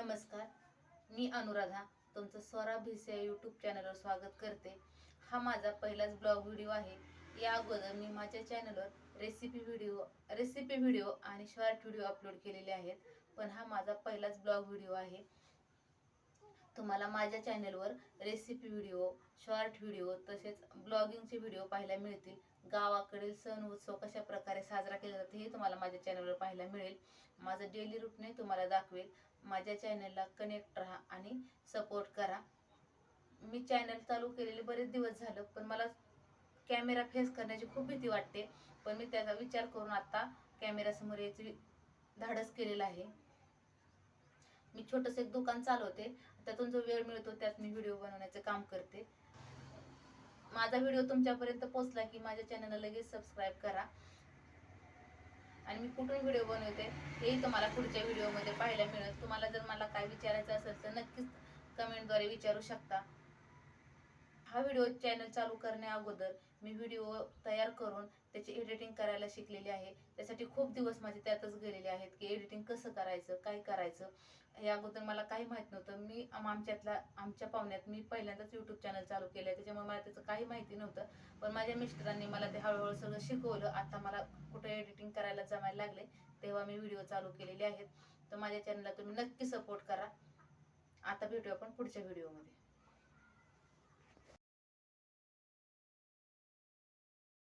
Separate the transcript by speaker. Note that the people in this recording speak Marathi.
Speaker 1: नमस्कार मी अनुराधा. तुमचं स्वरा भिसिया यूट्यूब चॅनलवर स्वागत करते. हा माझा पहिलाच ब्लॉग व्हिडिओ आहे. या अगोदर मी माझ्या चॅनलवर रेसिपी व्हिडिओ रेसिपी व्हिडिओ आणि शॉर्ट व्हिडिओ अपलोड केलेले आहेत. पण हा माझा पहिलाच ब्लॉग व्हिडिओ आहे. तुम्हाला माझ्या चॅनलवर रेसिपी व्हिडिओ शॉर्ट व्हिडिओ तसेच ब्लॉगिंगचे व्हिडिओ पाहायला मिळतील. गावाकडील सण उत्सव कशा प्रकारे साजरा केला जातो हे तुम्हाला माझ्या चॅनलवर पाहायला मिळेल. माझं डेली रूटने तुम्हाला दाखवेल. माझ्या चॅनलला कनेक्ट राहा आणि सपोर्ट करा. मी चॅनल चालू केलेले बरेच दिवस झालं पण मला कॅमेरा फेस करण्याची खूप भीती वाटते. पण मी त्याचा विचार करून आता कॅमेरासमोर याची धाडस केलेलं आहे. मी छोटंसं एक दुकान चालवते. त्यातून जो वेळ मिळतो त्यात मी व्हिडिओ बनवण्याचं काम करते. माझा व्हिडिओ तुमच्यापर्यंत पोहोचला की माझ्या चॅनलला लगेच सबस्क्राईब करा. आणि मी कुठून व्हिडिओ बनवते हेही तुम्हाला पुढच्या व्हिडिओमध्ये पाहायला मिळेल. तुम्हाला जर मला काय विचारायचं असेल तर नक्कीच कमेंटद्वारे विचारू शकता. हा व्हिडिओ चॅनल चालू करण्या अगोदर मी व्हिडिओ तयार करून त्याची एडिटिंग करायला शिकलेली आहे. त्यासाठी खूप दिवस माझे त्यातच गेलेले आहेत की एडिटिंग कसं करायचं काय करायचं? या अगोदर मला काही माहीत नव्हतं. मी आम- आमच्या पाहुण्यात मी पहिल्यांदाच यूट्यूब चॅनल चालू केलं आहे त्याच्यामुळे मला त्याचं काही माहिती नव्हतं. पण माझ्या मिस्टरांनी मला ते हळूहळू सगळं शिकवलं. आता मला कुठं एडिटिंग करायला जमायला लागले तेव्हा मी व्हिडिओ चालू केलेले आहेत. तर माझ्या चॅनलला तुम्ही नक्की सपोर्ट करा. आता भेटूया आपण पुढच्या व्हिडिओमध्ये